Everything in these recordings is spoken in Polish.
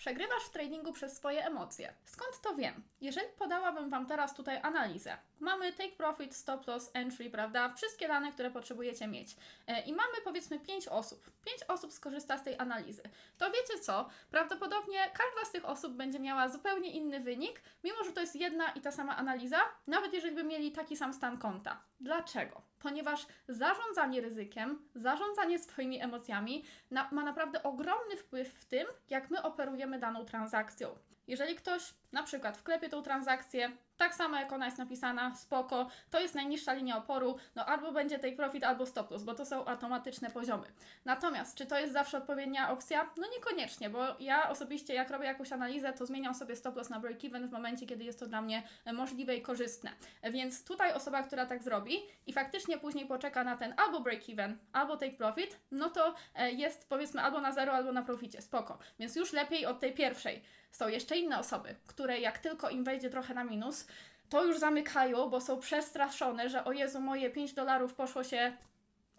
Przegrywasz w tradingu przez swoje emocje. Skąd to wiem? Jeżeli podałabym Wam teraz tutaj analizę, mamy take profit, stop loss, entry, prawda? Wszystkie dane, które potrzebujecie mieć. E, I mamy powiedzmy 5 osób. 5 osób skorzysta z tej analizy. To wiecie co? Prawdopodobnie każda z tych osób będzie miała zupełnie inny wynik, mimo że to jest jedna i ta sama analiza, nawet jeżeli by mieli taki sam stan konta. Dlaczego? Ponieważ zarządzanie ryzykiem, zarządzanie swoimi emocjami na, ma naprawdę ogromny wpływ w tym, jak my operujemy daną transakcją. Jeżeli ktoś na przykład wklepie tą transakcję, tak samo jak ona jest napisana, spoko, to jest najniższa linia oporu, no albo będzie take profit, albo stop loss, bo to są automatyczne poziomy. Natomiast, czy to jest zawsze odpowiednia opcja? No niekoniecznie, bo ja osobiście jak robię jakąś analizę, to zmieniam sobie stop loss na break even w momencie, kiedy jest to dla mnie e, możliwe i korzystne. Więc tutaj osoba, która tak zrobi i faktycznie później poczeka na ten albo break even, albo take profit, no to e, jest powiedzmy albo na zero, albo na proficie, spoko. Więc już lepiej od tej pierwszej. Są jeszcze inne osoby, które jak tylko im wejdzie trochę na minus, to już zamykają, bo są przestraszone, że o Jezu, moje 5 dolarów poszło się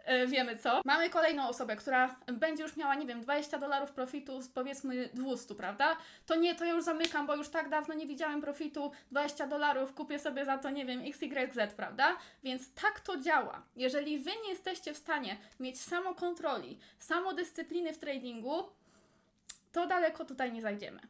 e, wiemy co. Mamy kolejną osobę, która będzie już miała, nie wiem, 20 dolarów profitu z powiedzmy 200, prawda? To nie, to ja już zamykam, bo już tak dawno nie widziałem profitu 20 dolarów, kupię sobie za to, nie wiem, XYZ, prawda? Więc tak to działa. Jeżeli wy nie jesteście w stanie mieć samokontroli, samodyscypliny w tradingu, to daleko tutaj nie zajdziemy.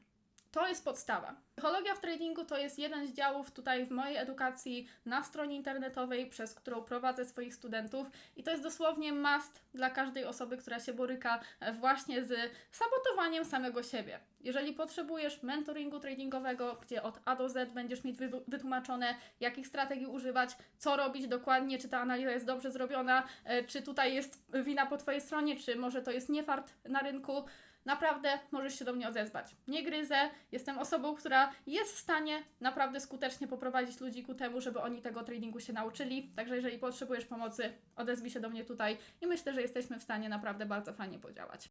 To jest podstawa. Psychologia w tradingu to jest jeden z działów tutaj w mojej edukacji na stronie internetowej, przez którą prowadzę swoich studentów i to jest dosłownie must dla każdej osoby, która się boryka e, właśnie z sabotowaniem samego siebie. Jeżeli potrzebujesz mentoringu tradingowego, gdzie od A do Z będziesz mieć wy- wytłumaczone, jakich strategii używać, co robić dokładnie, czy ta analiza jest dobrze zrobiona, e, czy tutaj jest wina po Twojej stronie, czy może to jest niefart na rynku, Naprawdę możesz się do mnie odezwać. Nie gryzę, jestem osobą, która jest w stanie naprawdę skutecznie poprowadzić ludzi ku temu, żeby oni tego tradingu się nauczyli. Także jeżeli potrzebujesz pomocy, odezwij się do mnie tutaj i myślę, że jesteśmy w stanie naprawdę bardzo fajnie podziałać.